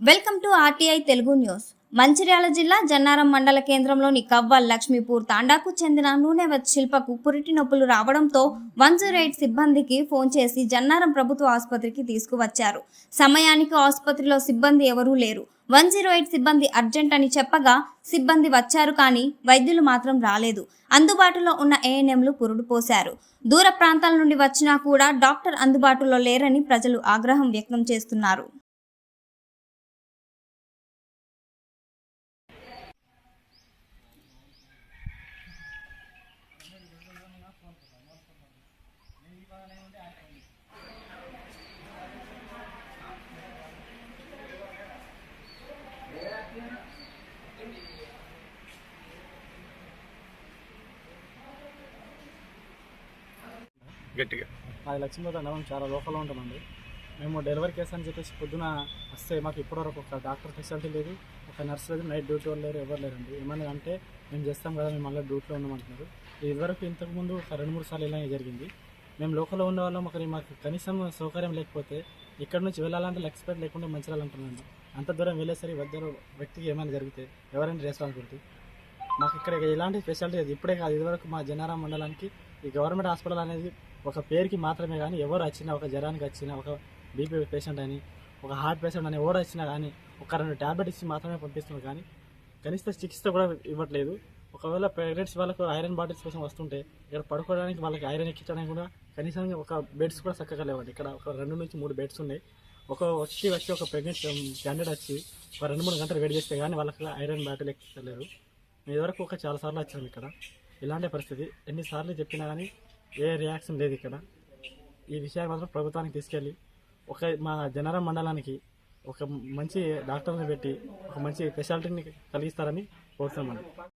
Welcome to RTI Telugu news. Mancherial జిల్లా జన్నారం మండల కేంద్రంలోని కవ్వల్ లక్ష్మీపూర్ తాండాకు చెందిన నూనె శిల్పకు పురిటి నొప్పులు రావడంతో వన్ జీరో ఎయిట్ సిబ్బందికి ఫోన్ చేసి జన్నారం ప్రభుత్వ ఆసుపత్రికి తీసుకువచ్చారు. సమయానికి ఆసుపత్రిలో సిబ్బంది ఎవరూ లేరు. వన్ జీరో ఎయిట్ సిబ్బంది అర్జెంట్ అని చెప్పగా సిబ్బంది వచ్చారు కానీ వైద్యులు మాత్రం రాలేదు. అందుబాటులో ఉన్న ఏఎన్ఎంలు పురుడు పోశారు దూర ప్రాంతాల నుండి వచ్చినా కూడా డాక్టర్ అందుబాటులో లేరని ప్రజలు ఆగ్రహం వ్యక్తం చేస్తున్నారు. గట్టిగా. అది లక్ష్మీపతి మేము చాలా లోకల్లో ఉంటామండి మేము డెలివరీ కేసు అని చెప్పేసి పొద్దున వస్తే మాకు ఇప్పటివరకు ఒక డాక్టర్ ఫెసిలిటీ లేదు ఒక నర్స్ లేదు నైట్ డ్యూటీ వాళ్ళు లేరు ఎవరు లేరండి. ఏమన్నా అంటే మేము చేస్తాం కదా మేము మళ్ళీ డ్యూటీలో ఉన్నామంటున్నారు ఇదివరకు ఇంతకుముందు ఒక రెండు మూడు సార్లు ఇలాగే జరిగింది. మేము లోకల్లో ఉన్న వాళ్ళం ఒకరి మాకు కనీసం సౌకర్యం లేకపోతే ఇక్కడ నుంచి వెళ్ళాలంటే ఎక్స్పెక్ట్ లేకుండా మంచిర్యాల అంటున్నాను. అంత దూరం వెళ్ళేసరి వద్దరు వ్యక్తికి ఏమైనా జరిగితే ఎవరైనా రెస్పాన్సిబిలిటీ మాకు ఇక్కడ ఎలాంటి స్పెషాలిటీ లేదు. ఇప్పుడే కాదు ఇదివరకు మా జనారాం మండలానికి ఈ గవర్నమెంట్ హాస్పిటల్ అనేది ఒక పేరుకి మాత్రమే కానీ ఎవరు వచ్చినా ఒక జ్వరానికి వచ్చినా ఒక బీపీ పేషెంట్ అని ఒక హార్ట్ పేషెంట్ అని ఎవరు వచ్చినా కానీ ఒక రెండు ట్యాబ్లెట్ ఇచ్చి మాత్రమే పంపిస్తున్నారు కానీ కనీస చికిత్స కూడా ఇవ్వట్లేదు. ఒకవేళ ప్రెగ్నెంట్స్ వాళ్ళకు ఐరన్ బాటిల్స్ కోసం వస్తుంటే ఇక్కడ పడుకోవడానికి వాళ్ళకి ఐరన్ ఎక్కించడానికి కూడా కనీసం ఒక బెడ్స్ కూడా చక్కగా లేవండి. ఇక్కడ ఒక రెండు నుంచి మూడు బెడ్స్ ఉన్నాయి. ఒక వచ్చి వచ్చి ఒక ప్రెగ్నెంట్ క్యాండిడేట్ వచ్చి ఒక రెండు మూడు గంటలు వెయిట్ చేస్తే కానీ వాళ్ళకి ఐరన్ బాటిల్ ఎక్కించలేరు. మేము ఇదివరకు ఒక చాలా సార్లు వచ్చాము ఇక్కడ. ఇలాంటి పరిస్థితి. ఎన్నిసార్లు చెప్పినా కానీ ఏ రియాక్షన్ లేదు ఇక్కడ. ఈ విషయాన్ని మాత్రం ప్రభుత్వానికి తీసుకెళ్ళి ఒక మా జనరం మండలానికి ఒక మంచి డాక్టర్ని పెట్టి ఒక మంచి స్పెషాలిటీని కలిగిస్తారని కోరుతున్నామండి